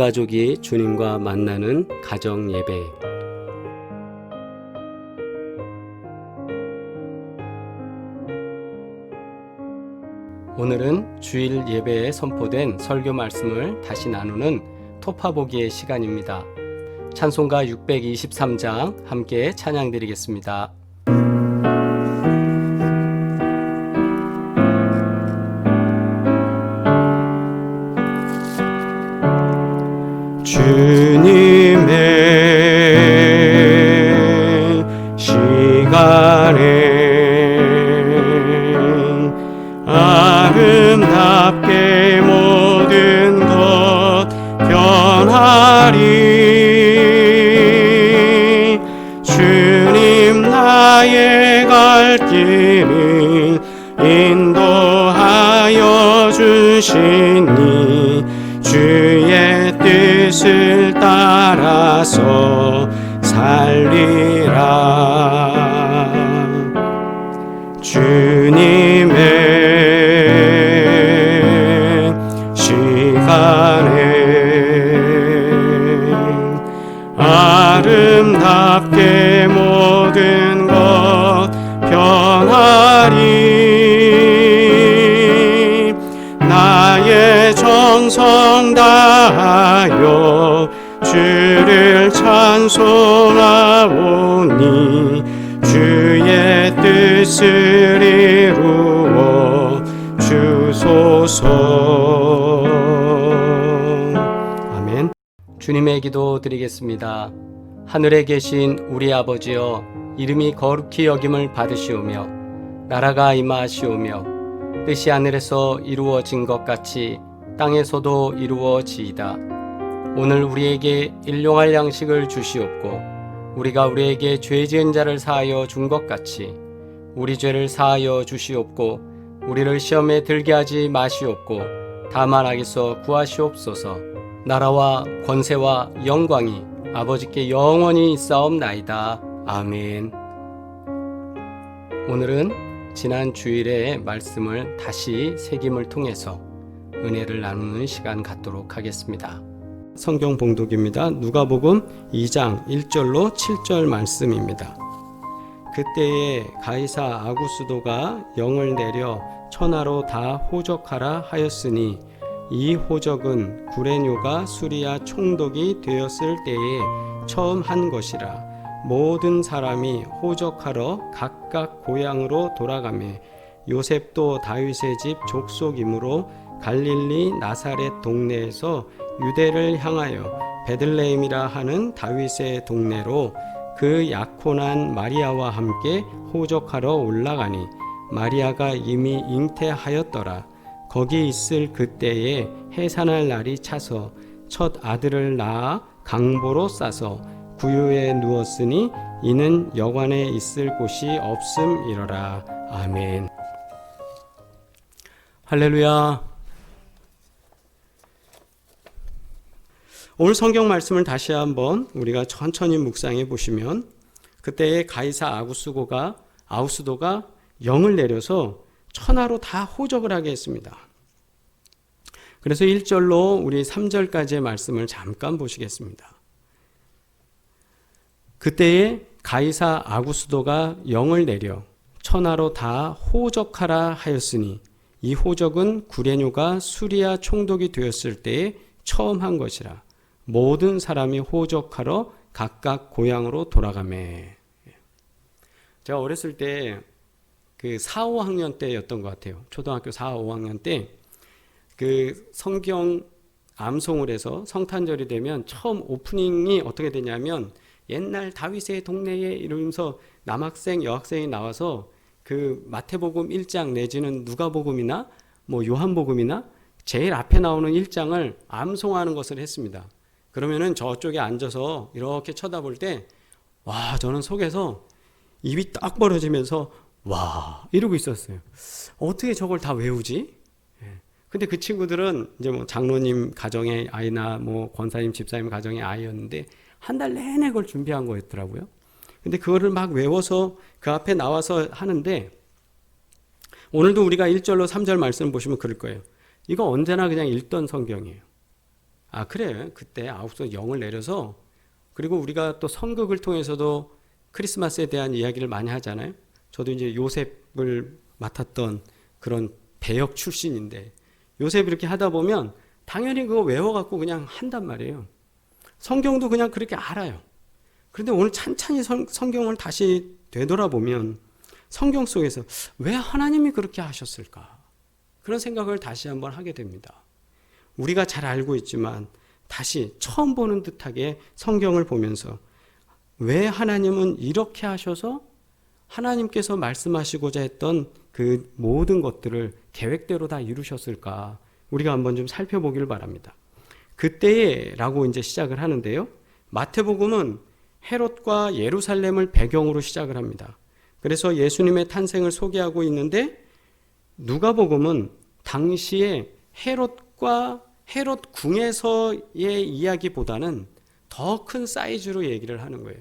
가족이 주님과 만나는 가정 예배. 오늘은 주일 예배에 선포된 설교 말씀을 다시 나누는 토파보기의 시간입니다. 찬송가 623장 함께 찬양 드리겠습니다. 주님의 시간에 아름답게 모든 것 변하리. 주님 나의 갈 길을 인도하여 주시니 따 찬송하오니 주의 뜻을 이루어 주소서. 아멘. 주님의 기도 드리겠습니다. 하늘에 계신 우리 아버지여 이름이 거룩히 여김을 받으시오며 나라가 임하시오며 뜻이 하늘에서 이루어진 것 같이 땅에서도 이루어지이다. 오늘 우리에게 일용할 양식을 주시옵고 우리가 우리에게 죄 지은 자를 사하여 준 것 같이 우리 죄를 사하여 주시옵고 우리를 시험에 들게 하지 마시옵고 다만 악에서 구하시옵소서 나라와 권세와 영광이 아버지께 영원히 있사옵나이다. 아멘. 오늘은 지난 주일의 말씀을 다시 새김을 통해서 은혜를 나누는 시간 갖도록 하겠습니다. 성경 봉독입니다. 누가복음 2장 1절로 7절 말씀입니다. 그때에 가이사 아구스도가 영을 내려 천하로 다 호적하라 하였으니 이 호적은 구레뇨가 수리아 총독이 되었을 때에 처음 한 것이라 모든 사람이 호적하러 각각 고향으로 돌아가매 요셉도 다윗의 집 족속이므로 갈릴리 나사렛 동네에서 유대를 향하여 베들레헴이라 하는 다윗의 동네로 그 약혼한 마리아와 함께 호적하러 올라가니 마리아가 이미 잉태하였더라. 거기 있을 그때에 해산할 날이 차서 첫 아들을 낳아 강보로 싸서 구유에 누웠으니 이는 여관에 있을 곳이 없음이러라. 아멘. 할렐루야. 오늘 성경 말씀을 다시 한번 우리가 천천히 묵상해 보시면 그때의 가이사 아구스고가 아우스도가 영을 내려서 천하로 다 호적을 하게 했습니다. 그래서 1절로 우리 3절까지의 말씀을 잠깐 보시겠습니다. 그때에 가이사 아구스도가 영을 내려 천하로 다 호적하라 하였으니 이 호적은 구레뇨가 수리아 총독이 되었을 때에 처음 한 것이라 모든 사람이 호적하러 각각 고향으로 돌아가매. 제가 어렸을 때 그 4, 5학년 때였던 것 같아요. 초등학교 4, 5학년 때 그 성경 암송을 해서 성탄절이 되면 처음 오프닝이 어떻게 되냐면 옛날 다윗의 동네에 이러면서 남학생, 여학생이 나와서 그 마태복음 1장 내지는 누가복음이나 뭐 요한복음이나 제일 앞에 나오는 1장을 암송하는 것을 했습니다. 그러면은 저쪽에 앉아서 이렇게 쳐다볼 때, 와, 저는 속에서 입이 딱 벌어지면서, 와, 이러고 있었어요. 어떻게 저걸 다 외우지? 예. 근데 그 친구들은 이제 뭐 장로님 가정의 아이나 뭐 권사님 집사님 가정의 아이였는데, 한 달 내내 그걸 준비한 거였더라고요. 근데 그거를 막 외워서 그 앞에 나와서 하는데, 오늘도 우리가 1절로 3절 말씀 보시면 그럴 거예요. 이거 언제나 그냥 읽던 성경이에요. 아 그래 그때 아홉수 영을 내려서 그리고 우리가 또 선극을 통해서도 크리스마스에 대한 이야기를 많이 하잖아요. 저도 이제 요셉을 맡았던 그런 배역 출신인데 요셉 이렇게 하다 보면 당연히 그거 외워갖고 그냥 한단 말이에요. 성경도 그냥 그렇게 알아요. 그런데 오늘 찬찬히 성, 성경을 다시 되돌아보면 성경 속에서 왜 하나님이 그렇게 하셨을까? 그런 생각을 다시 한번 하게 됩니다. 우리가 잘 알고 있지만 다시 처음 보는 듯하게 성경을 보면서 왜 하나님은 이렇게 하셔서 하나님께서 말씀하시고자 했던 그 모든 것들을 계획대로 다 이루셨을까? 우리가 한번 좀 살펴보기를 바랍니다. 그때라고 이제 시작을 하는데요. 마태복음은 헤롯과 예루살렘을 배경으로 시작을 합니다. 그래서 예수님의 탄생을 소개하고 있는데 누가복음은 당시에 헤롯과 헤롯 궁에서의 이야기보다는 더 큰 사이즈로 얘기를 하는 거예요.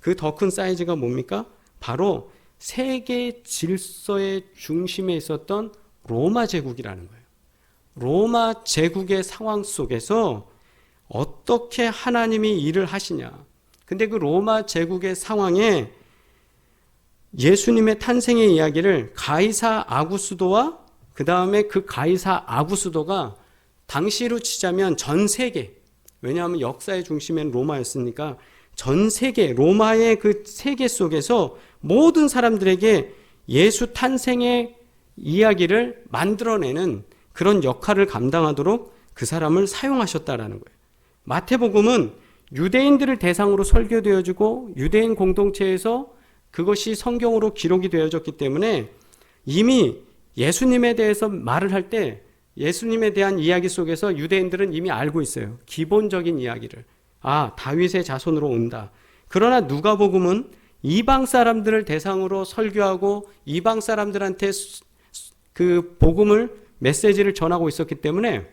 그 더 큰 사이즈가 뭡니까? 바로 세계 질서의 중심에 있었던 로마 제국이라는 거예요. 로마 제국의 상황 속에서 어떻게 하나님이 일을 하시냐. 근데 그 로마 제국의 상황에 예수님의 탄생의 이야기를 가이사 아구스도와 그 다음에 그 가이사 아구스도가 당시로 치자면 전 세계, 왜냐하면 역사의 중심엔 로마였으니까 전 세계, 로마의 그 세계 속에서 모든 사람들에게 예수 탄생의 이야기를 만들어내는 그런 역할을 감당하도록 그 사람을 사용하셨다라는 거예요. 마태복음은 유대인들을 대상으로 설교되어지고 유대인 공동체에서 그것이 성경으로 기록이 되어졌기 때문에 이미 예수님에 대해서 말을 할 때 예수님에 대한 이야기 속에서 유대인들은 이미 알고 있어요. 기본적인 이야기를. 아, 다윗의 자손으로 온다. 그러나 누가복음은 이방 사람들을 대상으로 설교하고 이방 사람들한테 그 복음을 메시지를 전하고 있었기 때문에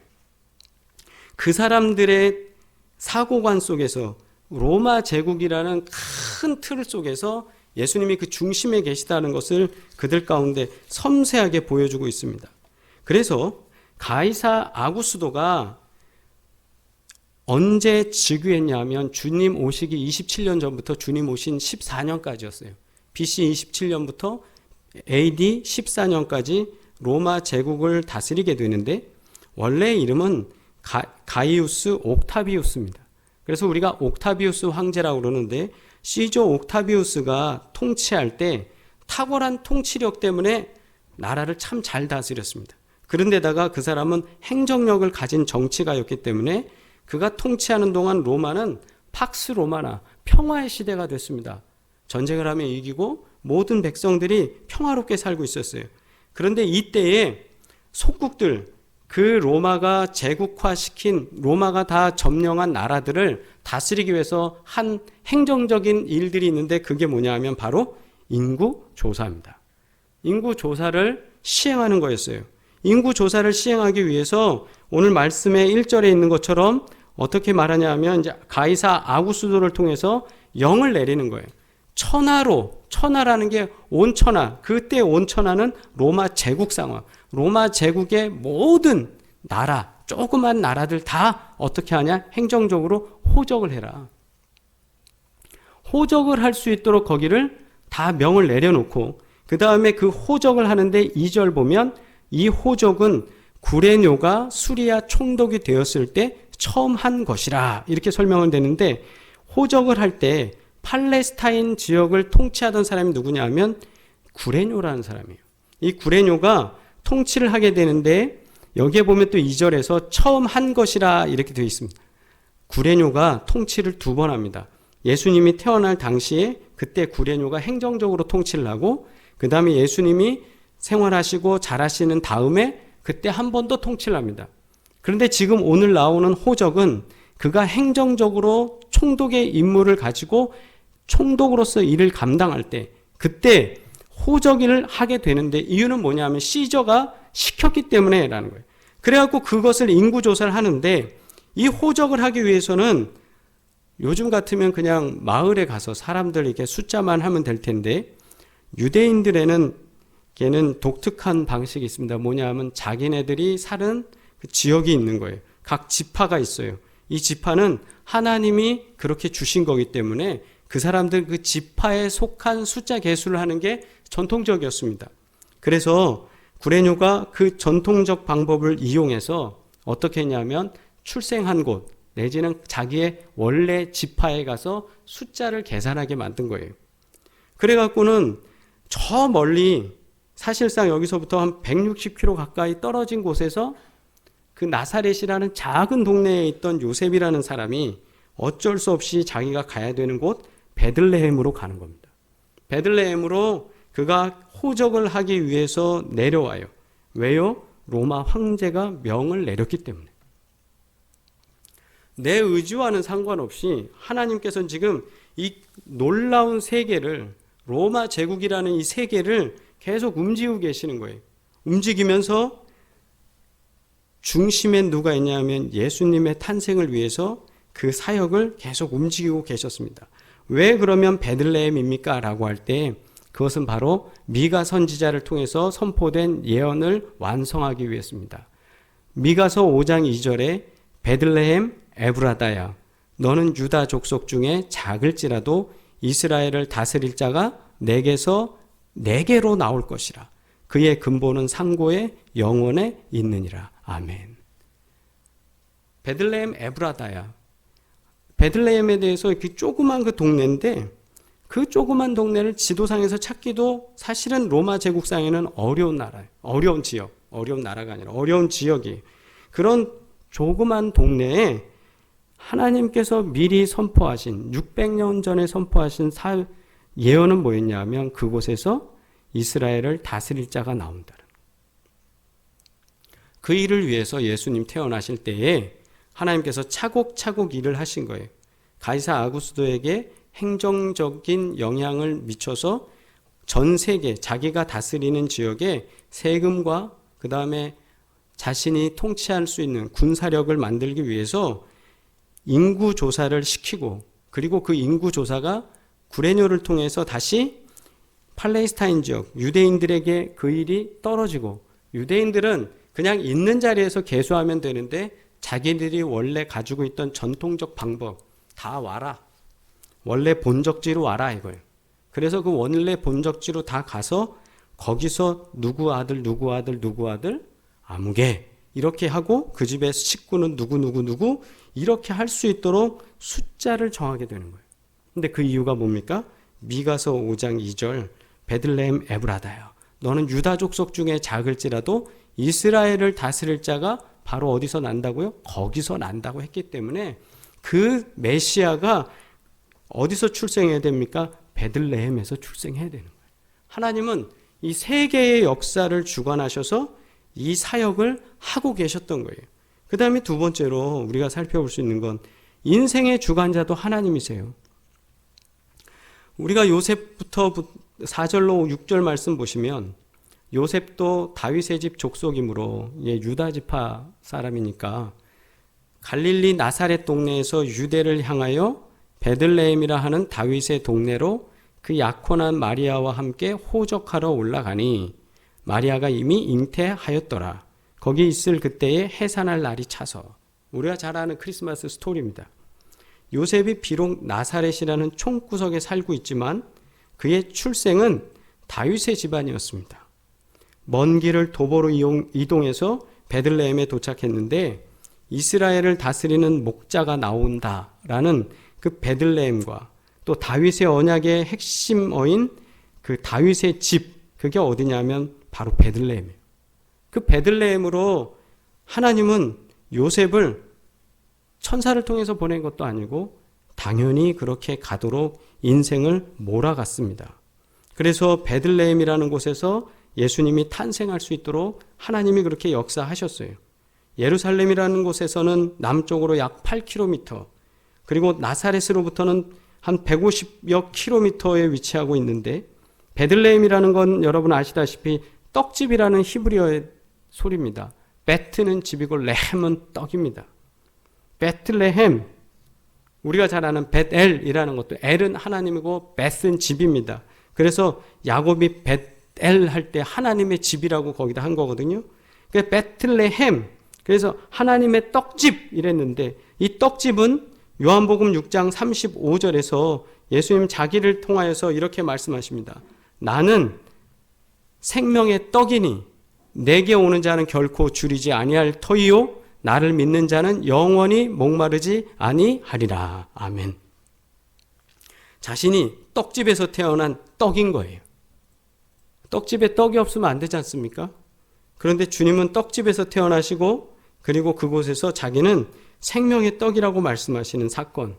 그 사람들의 사고관 속에서 로마 제국이라는 큰 틀 속에서 예수님이 그 중심에 계시다는 것을 그들 가운데 섬세하게 보여주고 있습니다. 그래서 가이사 아구스도가 언제 즉위했냐면 주님 오시기 27년 전부터 주님 오신 14년까지였어요. BC 27년부터 AD 14년까지 로마 제국을 다스리게 되는데 원래 이름은 가, 이우스 옥타비우스입니다. 그래서 우리가 옥타비우스 황제라고 그러는데 시조 옥타비우스가 통치할 때 탁월한 통치력 때문에 나라를 참 잘 다스렸습니다. 그런데다가 그 사람은 행정력을 가진 정치가였기 때문에 그가 통치하는 동안 로마는 팍스 로마나 평화의 시대가 됐습니다. 전쟁을 하면 이기고 모든 백성들이 평화롭게 살고 있었어요. 그런데 이때에 속국들 그 로마가 제국화시킨 로마가 다 점령한 나라들을 다스리기 위해서 한 행정적인 일들이 있는데 그게 뭐냐 하면 바로 인구 조사입니다. 인구 조사를 시행하는 거였어요. 인구 조사를 시행하기 위해서 오늘 말씀의 1절에 있는 것처럼 어떻게 말하냐 하면 이제 가이사 아구스도를 통해서 영을 내리는 거예요. 천하로 천하라는 게 온천하 그때 온천하는 로마 제국 상황. 로마 제국의 모든 나라 조그만 나라들 다 어떻게 하냐? 행정적으로 호적을 해라. 호적을 할 수 있도록 거기를 다 명을 내려놓고 그 다음에 그 호적을 하는데 2절 보면 이 호적은 구레뇨가 수리아 총독이 되었을 때 처음 한 것이라 이렇게 설명을 되는데 호적을 할 때 팔레스타인 지역을 통치하던 사람이 누구냐 하면 구레뇨라는 사람이에요. 이 구레뇨가 통치를 하게 되는데 여기에 보면 또 2절에서 처음 한 것이라 이렇게 되어 있습니다. 구레뇨가 통치를 두 번 합니다. 예수님이 태어날 당시에 그때 구레뇨가 행정적으로 통치를 하고 그 다음에 예수님이 생활하시고 자라시는 다음에 그때 한 번 더 통치를 합니다. 그런데 지금 오늘 나오는 호적은 그가 행정적으로 총독의 임무를 가지고 총독으로서 일을 감당할 때 그때 호적일을 하게 되는데 이유는 뭐냐면 시저가 시켰기 때문에라는 거예요. 그래갖고 그것을 인구 조사를 하는데 이 호적을 하기 위해서는 요즘 같으면 그냥 마을에 가서 사람들 이렇게 숫자만 하면 될 텐데 유대인들에는 걔는 독특한 방식이 있습니다. 뭐냐 하면 자기네들이 사는 그 지역이 있는 거예요. 각 지파가 있어요. 이 지파는 하나님이 그렇게 주신 거기 때문에 그 사람들 그 지파에 속한 숫자 계수를 하는 게 전통적이었습니다. 그래서 구레뇨가 그 전통적 방법을 이용해서 어떻게 했냐면 출생한 곳 내지는 자기의 원래 지파에 가서 숫자를 계산하게 만든 거예요. 그래갖고는 저 멀리 사실상 여기서부터 한 160km 가까이 떨어진 곳에서 그 나사렛이라는 작은 동네에 있던 요셉이라는 사람이 어쩔 수 없이 자기가 가야 되는 곳 베들레헴으로 가는 겁니다. 베들레헴으로 그가 호적을 하기 위해서 내려와요. 왜요? 로마 황제가 명을 내렸기 때문에. 내 의지와는 상관없이 하나님께서는 지금 이 놀라운 세계를 로마 제국이라는 이 세계를 계속 움직이고 계시는 거예요. 움직이면서 중심에 누가 있냐면 예수님의 탄생을 위해서 그 사역을 계속 움직이고 계셨습니다. 왜 그러면 베들레헴입니까? 라고 할 때 그것은 바로 미가 선지자를 통해서 선포된 예언을 완성하기 위해서입니다. 미가서 5장 2절에 베들레헴 에브라다야 너는 유다 족속 중에 작을지라도 이스라엘을 다스릴 자가 내게서 내게로 나올 것이라. 그의 근본은 상고의 영원에 있느니라. 아멘. 베들레헴 에브라다야. 베들레헴에 대해서 그 조그만 그 동네인데 그 조그만 동네를 지도상에서 찾기도 사실은 로마 제국상에는 어려운 나라예요. 어려운 지역. 어려운 나라가 아니라 어려운 지역이. 그런 조그만 동네에 하나님께서 미리 선포하신 600년 전에 선포하신 사, 예언은 뭐였냐면 그곳에서 이스라엘을 다스릴 자가 나온다. 그 일을 위해서 예수님 태어나실 때에 하나님께서 차곡차곡 일을 하신 거예요. 가이사 아구스도에게 행정적인 영향을 미쳐서 전 세계 자기가 다스리는 지역에 세금과 그 다음에 자신이 통치할 수 있는 군사력을 만들기 위해서 인구 조사를 시키고 그리고 그 인구 조사가 구레뇨를 통해서 다시 팔레스타인 지역 유대인들에게 그 일이 떨어지고 유대인들은 그냥 있는 자리에서 개수하면 되는데 자기들이 원래 가지고 있던 전통적 방법 다 와라. 원래 본적지로 와라 이거예요. 그래서 그 원래 본적지로 다 가서 거기서 누구 아들 누구 아들 누구 아들 아무개 이렇게 하고 그 집의 식구는 누구 누구 누구 이렇게 할 수 있도록 숫자를 정하게 되는 거예요. 근데 그 이유가 뭡니까? 미가서 5장 2절 베들레헴 에브라다요. 너는 유다 족속 중에 작을지라도 이스라엘을 다스릴 자가 바로 어디서 난다고요? 거기서 난다고 했기 때문에 그 메시아가 어디서 출생해야 됩니까? 베들레헴에서 출생해야 되는 거예요. 하나님은 이 세계의 역사를 주관하셔서 이 사역을 하고 계셨던 거예요. 그 다음에 두 번째로 우리가 살펴볼 수 있는 건 인생의 주관자도 하나님이세요. 우리가 요셉부터 4절로 6절 말씀 보시면 요셉도 다윗의 집 족속이므로 예, 유다 지파 사람이니까 갈릴리 나사렛 동네에서 유대를 향하여 베들레헴이라 하는 다윗의 동네로 그 약혼한 마리아와 함께 호적하러 올라가니 마리아가 이미 잉태하였더라. 거기 있을 그때에 해산할 날이 차서 우리가 잘 아는 크리스마스 스토리입니다. 요셉이 비록 나사렛이라는 총구석에 살고 있지만 그의 출생은 다윗의 집안이었습니다. 먼 길을 도보로 이동해서 베들레헴에 도착했는데 이스라엘을 다스리는 목자가 나온다라는 그 베들레헴과 또 다윗의 언약의 핵심어인 그 다윗의 집 그게 어디냐면 바로 베들레헴이에요. 그 베들레헴으로 하나님은 요셉을 천사를 통해서 보낸 것도 아니고 당연히 그렇게 가도록 인생을 몰아갔습니다. 그래서 베들레헴이라는 곳에서 예수님이 탄생할 수 있도록 하나님이 그렇게 역사하셨어요. 예루살렘이라는 곳에서는 남쪽으로 약 8km, 그리고 나사렛으로부터는 한 150여 킬로미터에 위치하고 있는데 베들레헴이라는 건 여러분 아시다시피 떡집이라는 히브리어의 소리입니다. 베트는 집이고 레헴은 떡입니다. 베틀레헴 우리가 잘 아는 벳엘이라는 것도 엘은 하나님이고 벳은 집입니다. 그래서 야곱이 벳엘 할 때 하나님의 집이라고 거기다 한 거거든요. 그 베틀레헴 그래서 하나님의 떡집 이랬는데 이 떡집은 요한복음 6장 35절에서 예수님 자기를 통하여서 이렇게 말씀하십니다. 나는 생명의 떡이니 내게 오는 자는 결코 줄이지 아니할 터이요 나를 믿는 자는 영원히 목마르지 아니하리라. 아멘. 자신이 떡집에서 태어난 떡인 거예요. 떡집에 떡이 없으면 안 되지 않습니까? 그런데 주님은 떡집에서 태어나시고 그리고 그곳에서 자기는 생명의 떡이라고 말씀하시는 사건.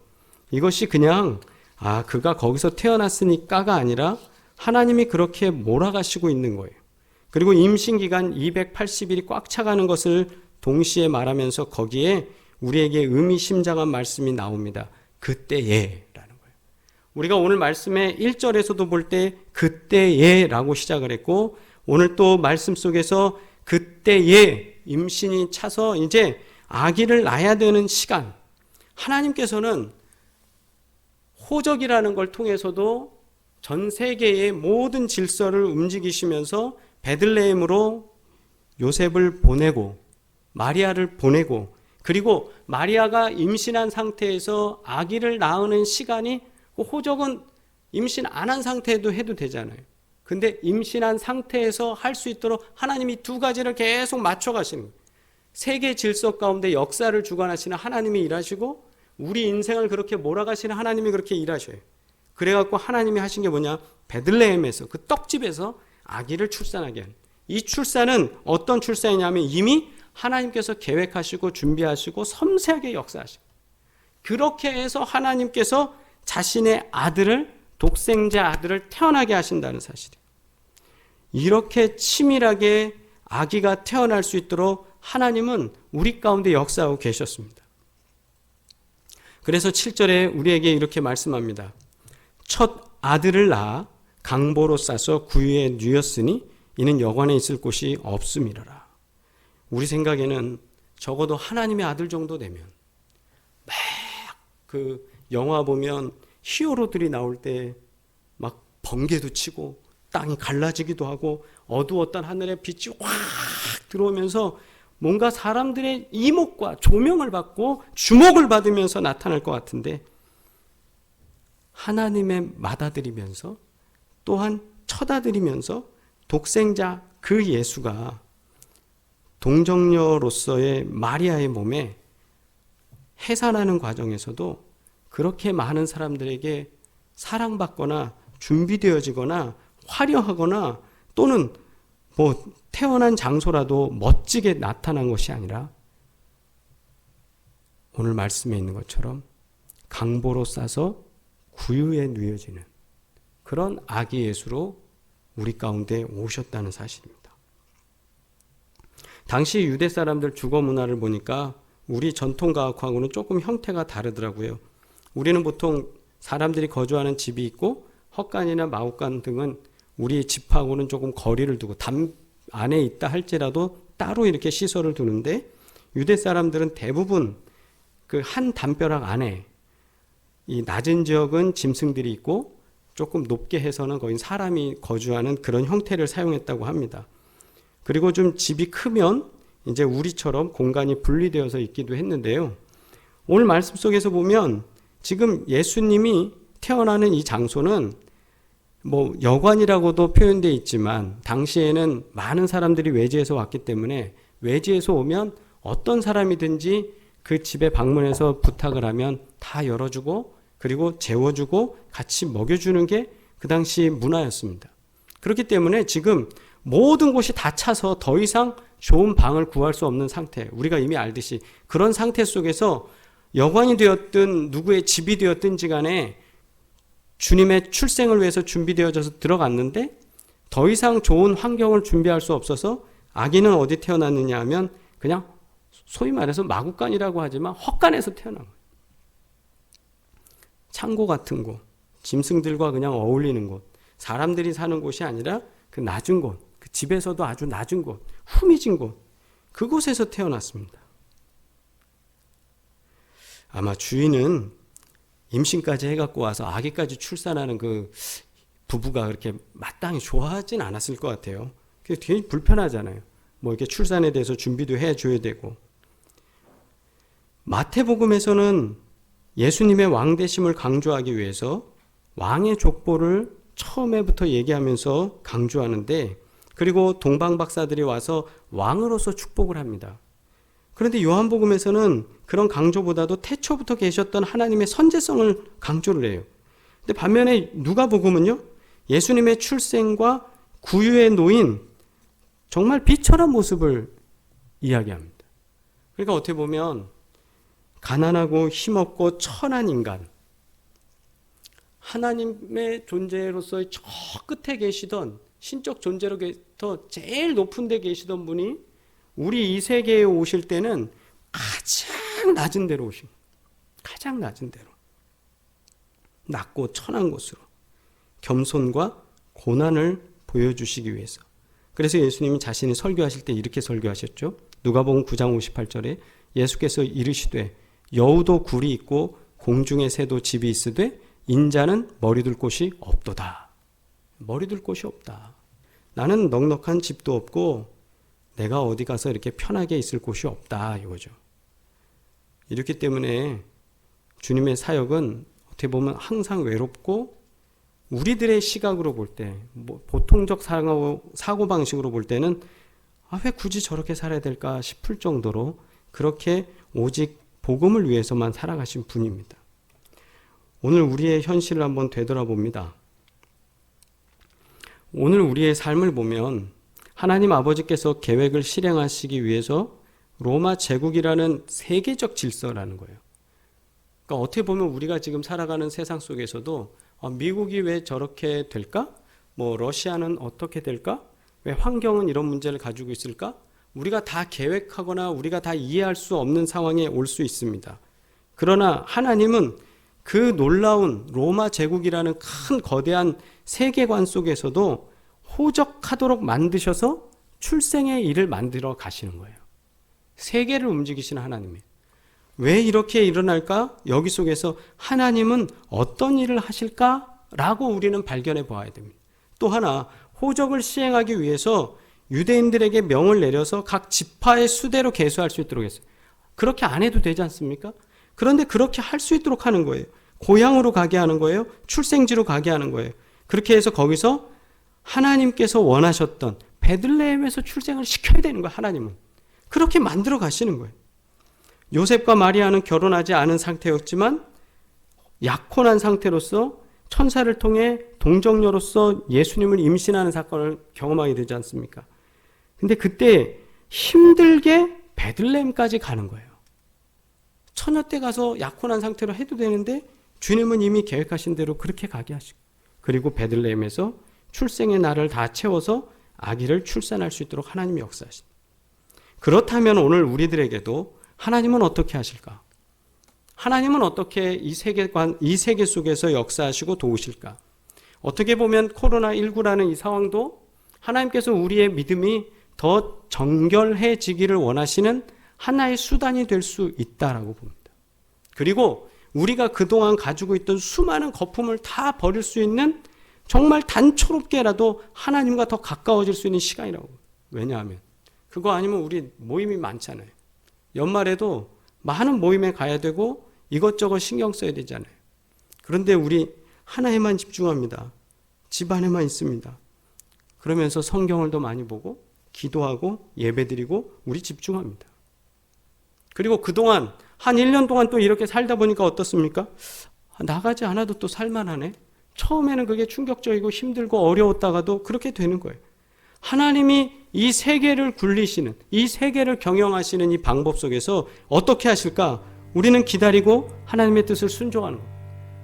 이것이 그냥 아, 그가 거기서 태어났으니까가 아니라 하나님이 그렇게 몰아가시고 있는 거예요. 그리고 임신 기간 280일이 꽉 차가는 것을 동시에 말하면서 거기에 우리에게 의미심장한 말씀이 나옵니다. 그때에 라는 거예요. 우리가 오늘 말씀의 1절에서도 볼 때 그때에 라고 시작을 했고 오늘 또 말씀 속에서 그때에 임신이 차서 이제 아기를 낳아야 되는 시간 하나님께서는 호적이라는 걸 통해서도 전 세계의 모든 질서를 움직이시면서 베들레헴으로 요셉을 보내고 마리아를 보내고 그리고 마리아가 임신한 상태에서 아기를 낳는 시간이 그 호적은 임신 안 한 상태에도 해도 되잖아요. 근데 임신한 상태에서 할 수 있도록 하나님이 두 가지를 계속 맞춰 가시는. 세계 질서 가운데 역사를 주관하시는 하나님이 일하시고 우리 인생을 그렇게 몰아가시는 하나님이 그렇게 일하셔요. 그래 갖고 하나님이 하신 게 뭐냐? 베들레헴에서 그 떡집에서 아기를 출산하게 하는. 이 출산은 어떤 출산이냐면 이미 하나님께서 계획하시고 준비하시고 섬세하게 역사하시고 그렇게 해서 하나님께서 자신의 아들을 독생자 아들을 태어나게 하신다는 사실이에요. 이렇게 치밀하게 아기가 태어날 수 있도록 하나님은 우리 가운데 역사하고 계셨습니다. 그래서 7절에 우리에게 이렇게 말씀합니다. 첫 아들을 낳아 강보로 싸서 구유에 누였으니 이는 여관에 있을 곳이 없음이라라. 우리 생각에는 적어도 하나님의 아들 정도 되면 막 그 영화 보면 히어로들이 나올 때 막 번개도 치고 땅이 갈라지기도 하고 어두웠던 하늘에 빛이 확 들어오면서 뭔가 사람들의 이목과 조명을 받고 주목을 받으면서 나타날 것 같은데 하나님의 맏아들이면서 또한 첫아들이면서 독생자 그 예수가 동정녀로서의 마리아의 몸에 해산하는 과정에서도 그렇게 많은 사람들에게 사랑받거나 준비되어지거나 화려하거나 또는 뭐 태어난 장소라도 멋지게 나타난 것이 아니라 오늘 말씀에 있는 것처럼 강보로 싸서 구유에 누여지는 그런 아기 예수로 우리 가운데 오셨다는 사실입니다. 당시 유대 사람들 주거 문화를 보니까 우리 전통 가옥하고는 조금 형태가 다르더라고요. 우리는 보통 사람들이 거주하는 집이 있고 헛간이나 마옥간 등은 우리 집하고는 조금 거리를 두고 담 안에 있다 할지라도 따로 이렇게 시설을 두는데 유대 사람들은 대부분 그 한 담벼락 안에 이 낮은 지역은 짐승들이 있고 조금 높게 해서는 거의 사람이 거주하는 그런 형태를 사용했다고 합니다. 그리고 좀 집이 크면 이제 우리처럼 공간이 분리되어서 있기도 했는데요. 오늘 말씀 속에서 보면 지금 예수님이 태어나는 이 장소는 뭐 여관이라고도 표현되어 있지만 당시에는 많은 사람들이 외지에서 왔기 때문에 외지에서 오면 어떤 사람이든지 그 집에 방문해서 부탁을 하면 다 열어주고 그리고 재워주고 같이 먹여주는 게 그 당시 문화였습니다. 그렇기 때문에 지금 모든 곳이 다 차서 더 이상 좋은 방을 구할 수 없는 상태. 우리가 이미 알듯이 그런 상태 속에서 여관이 되었든 누구의 집이 되었든지 간에 주님의 출생을 위해서 준비되어져서 들어갔는데 더 이상 좋은 환경을 준비할 수 없어서 아기는 어디 태어났느냐 하면 그냥 소위 말해서 마구간이라고 하지만 헛간에서 태어난 거예요. 창고 같은 곳, 짐승들과 그냥 어울리는 곳, 사람들이 사는 곳이 아니라 그 낮은 곳, 그 집에서도 아주 낮은 곳, 후미진 곳, 그곳에서 태어났습니다. 아마 주인은 임신까지 해갖고 와서 아기까지 출산하는 그 부부가 그렇게 마땅히 좋아하진 않았을 것 같아요. 그게 되게 불편하잖아요. 뭐 이렇게 출산에 대해서 준비도 해줘야 되고. 마태복음에서는 예수님의 왕대심을 강조하기 위해서 왕의 족보를 처음에부터 얘기하면서 강조하는데 그리고 동방 박사들이 와서 왕으로서 축복을 합니다. 그런데 요한복음에서는 그런 강조보다도 태초부터 계셨던 하나님의 선제성을 강조를 해요. 근데 반면에 누가복음은요. 예수님의 출생과 구유에 놓인 정말 비천한 모습을 이야기합니다. 그러니까 어떻게 보면 가난하고 힘없고 천한 인간 하나님의 존재로서의 저 끝에 계시던 신적 존재로부터 제일 높은 데 계시던 분이 우리 이 세계에 오실 때는 가장 낮은 데로 오신 가장 낮은 데로 낮고 천한 곳으로 겸손과 고난을 보여주시기 위해서 그래서 예수님이 자신이 설교하실 때 이렇게 설교하셨죠. 누가복음 9장 58절에 예수께서 이르시되 여우도 굴이 있고 공중의 새도 집이 있으되 인자는 머리 둘 곳이 없도다. 머리 둘 곳이 없다. 나는 넉넉한 집도 없고 내가 어디 가서 이렇게 편하게 있을 곳이 없다 이거죠. 이렇기 때문에 주님의 사역은 어떻게 보면 항상 외롭고 우리들의 시각으로 볼 때, 뭐 보통적 사고, 사고 방식으로 볼 때는 아, 왜 굳이 저렇게 살아야 될까 싶을 정도로 그렇게 오직 복음을 위해서만 살아가신 분입니다. 오늘 우리의 현실을 한번 되돌아봅니다. 오늘 우리의 삶을 보면 하나님 아버지께서 계획을 실행하시기 위해서 로마 제국이라는 세계적 질서라는 거예요. 그러니까 어떻게 보면 우리가 지금 살아가는 세상 속에서도 어, 미국이 왜 저렇게 될까? 뭐 러시아는 어떻게 될까? 왜 환경은 이런 문제를 가지고 있을까? 우리가 다 계획하거나 우리가 다 이해할 수 없는 상황에 올 수 있습니다. 그러나 하나님은 그 놀라운 로마 제국이라는 큰 거대한 세계관 속에서도 호적하도록 만드셔서 출생의 일을 만들어 가시는 거예요. 세계를 움직이시는 하나님이. 왜 이렇게 일어날까? 여기 속에서 하나님은 어떤 일을 하실까? 라고 우리는 발견해 보아야 됩니다. 또 하나, 호적을 시행하기 위해서 유대인들에게 명을 내려서 각 지파의 수대로 계수할 수 있도록 했어요. 그렇게 안 해도 되지 않습니까? 그런데 그렇게 할 수 있도록 하는 거예요. 고향으로 가게 하는 거예요. 출생지로 가게 하는 거예요. 그렇게 해서 거기서 하나님께서 원하셨던 베들레헴에서 출생을 시켜야 되는 거예요. 하나님은. 그렇게 만들어 가시는 거예요. 요셉과 마리아는 결혼하지 않은 상태였지만 약혼한 상태로서 천사를 통해 동정녀로서 예수님을 임신하는 사건을 경험하게 되지 않습니까? 근데 그때 힘들게 베들레헴까지 가는 거예요. 처녀 때 가서 약혼한 상태로 해도 되는데 주님은 이미 계획하신 대로 그렇게 가게 하시고 그리고 베들레헴에서 출생의 날을 다 채워서 아기를 출산할 수 있도록 하나님이 역사하신. 그렇다면 오늘 우리들에게도 하나님은 어떻게 하실까? 하나님은 어떻게 이 세계관, 이 세계 속에서 역사하시고 도우실까? 어떻게 보면 코로나19라는 이 상황도 하나님께서 우리의 믿음이 더 정결해지기를 원하시는 하나의 수단이 될 수 있다라고 봅니다. 그리고 우리가 그동안 가지고 있던 수많은 거품을 다 버릴 수 있는 정말 단초롭게라도 하나님과 더 가까워질 수 있는 시간이라고. 왜냐하면 그거 아니면 우리 모임이 많잖아요. 연말에도 많은 모임에 가야 되고 이것저것 신경 써야 되잖아요. 그런데 우리 하나에만 집중합니다. 집 안에만 있습니다. 그러면서 성경을 더 많이 보고 기도하고 예배드리고 우리 집중합니다. 그리고 그동안 한 1년 동안 또 이렇게 살다 보니까 어떻습니까? 나가지 않아도 또 살만하네. 처음에는 그게 충격적이고 힘들고 어려웠다가도 그렇게 되는 거예요. 하나님이 이 세계를 굴리시는, 이 세계를 경영하시는 이 방법 속에서 어떻게 하실까? 우리는 기다리고 하나님의 뜻을 순종하는 거예요.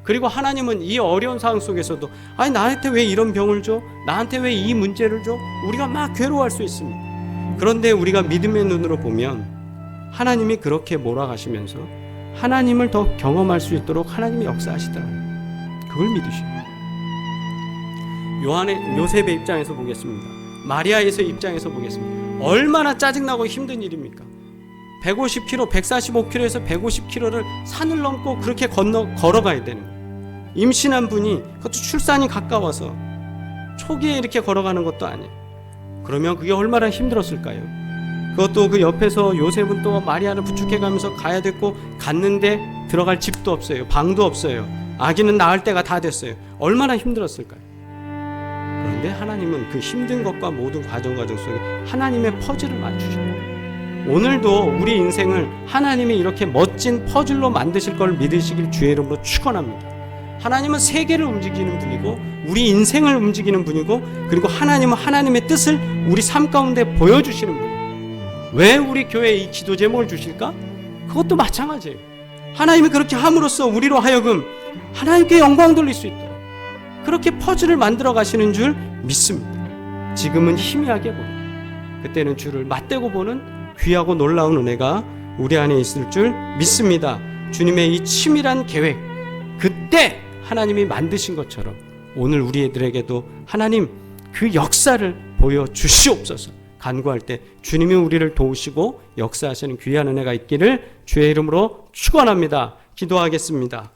그리고 하나님은 이 어려운 상황 속에서도, 아니, 나한테 왜 이런 병을 줘? 나한테 왜 이 문제를 줘? 우리가 막 괴로워할 수 있습니다. 그런데 우리가 믿음의 눈으로 보면 하나님이 그렇게 몰아가시면서 하나님을 더 경험할 수 있도록 하나님이 역사하시더라고요. 그걸 믿으시고. 요한의 요셉의 입장에서 보겠습니다. 마리아에서 입장에서 보겠습니다. 얼마나 짜증나고 힘든 일입니까? 150km, 145km에서 150km를 산을 넘고 그렇게 건너 걸어가야 되는. 임신한 분이 그것도 출산이 가까워서 초기에 이렇게 걸어가는 것도 아니에요. 그러면 그게 얼마나 힘들었을까요? 그것도 그 옆에서 요셉은 또 마리아를 부축해가면서 가야 됐고 갔는데 들어갈 집도 없어요. 방도 없어요. 아기는 낳을 때가 다 됐어요. 얼마나 힘들었을까요? 그런데 하나님은 그 힘든 것과 모든 과정 과정 속에 하나님의 퍼즐을 맞추셔요. 오늘도 우리 인생을 하나님이 이렇게 멋진 퍼즐로 만드실 걸 믿으시길 주의 이름으로 축원합니다. 하나님은 세계를 움직이는 분이고 우리 인생을 움직이는 분이고 그리고 하나님은 하나님의 뜻을 우리 삶 가운데 보여주시는 분이에요. 왜 우리 교회에 이 기도 제목을 주실까? 그것도 마찬가지예요. 하나님이 그렇게 함으로써 우리로 하여금 하나님께 영광 돌릴 수 있도록 그렇게 퍼즐을 만들어 가시는 줄 믿습니다. 지금은 희미하게 보여. 그때는 주를 맞대고 보는 귀하고 놀라운 은혜가 우리 안에 있을 줄 믿습니다. 주님의 이 치밀한 계획, 그때 하나님이 만드신 것처럼 오늘 우리들에게도 하나님 그 역사를 보여 주시옵소서. 간구할 때 주님이 우리를 도우시고 역사하시는 귀한 은혜가 있기를 주의 이름으로 축원합니다. 기도하겠습니다.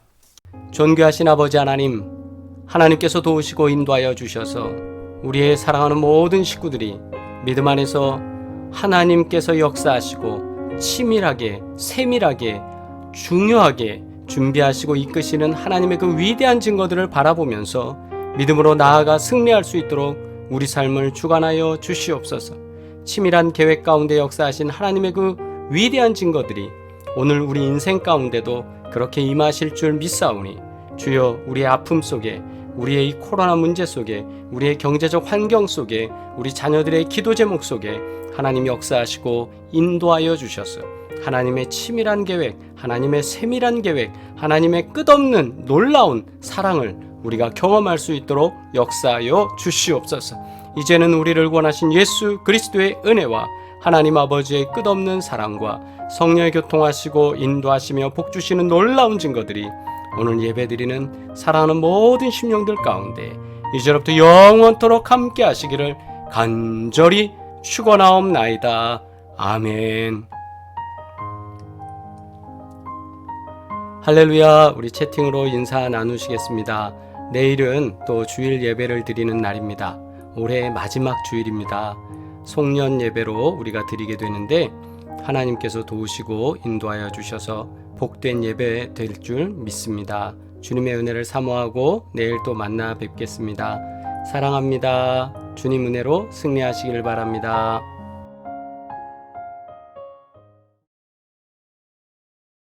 존귀하신 아버지 하나님, 하나님께서 도우시고 인도하여 주셔서 우리의 사랑하는 모든 식구들이 믿음 안에서 하나님께서 역사하시고 치밀하게 세밀하게 중요하게 준비하시고 이끄시는 하나님의 그 위대한 증거들을 바라보면서 믿음으로 나아가 승리할 수 있도록 우리 삶을 주관하여 주시옵소서. 치밀한 계획 가운데 역사하신 하나님의 그 위대한 증거들이 오늘 우리 인생 가운데도 그렇게 임하실 줄 믿사오니 주여 우리의 아픔 속에 우리의 이 코로나 문제 속에 우리의 경제적 환경 속에 우리 자녀들의 기도 제목 속에 하나님 역사하시고 인도하여 주셔서 하나님의 치밀한 계획, 하나님의 세밀한 계획, 하나님의 끝없는 놀라운 사랑을 우리가 경험할 수 있도록 역사하여 주시옵소서. 이제는 우리를 원하신 예수 그리스도의 은혜와 하나님 아버지의 끝없는 사랑과 성령의 교통하시고 인도하시며 복 주시는 놀라운 증거들이 오늘 예배드리는 사랑하는 모든 심령들 가운데 이제로부터 영원토록 함께 하시기를 간절히 축원하옵나이다. 아멘. 할렐루야. 우리 채팅으로 인사 나누시겠습니다. 내일은 또 주일 예배를 드리는 날입니다. 올해 마지막 주일입니다. 송년 예배로 우리가 드리게 되는데 하나님께서 도우시고 인도하여 주셔서 복된 예배 될 줄 믿습니다. 주님의 은혜를 사모하고 내일 또 만나 뵙겠습니다. 사랑합니다. 주님 은혜로 승리하시길 바랍니다.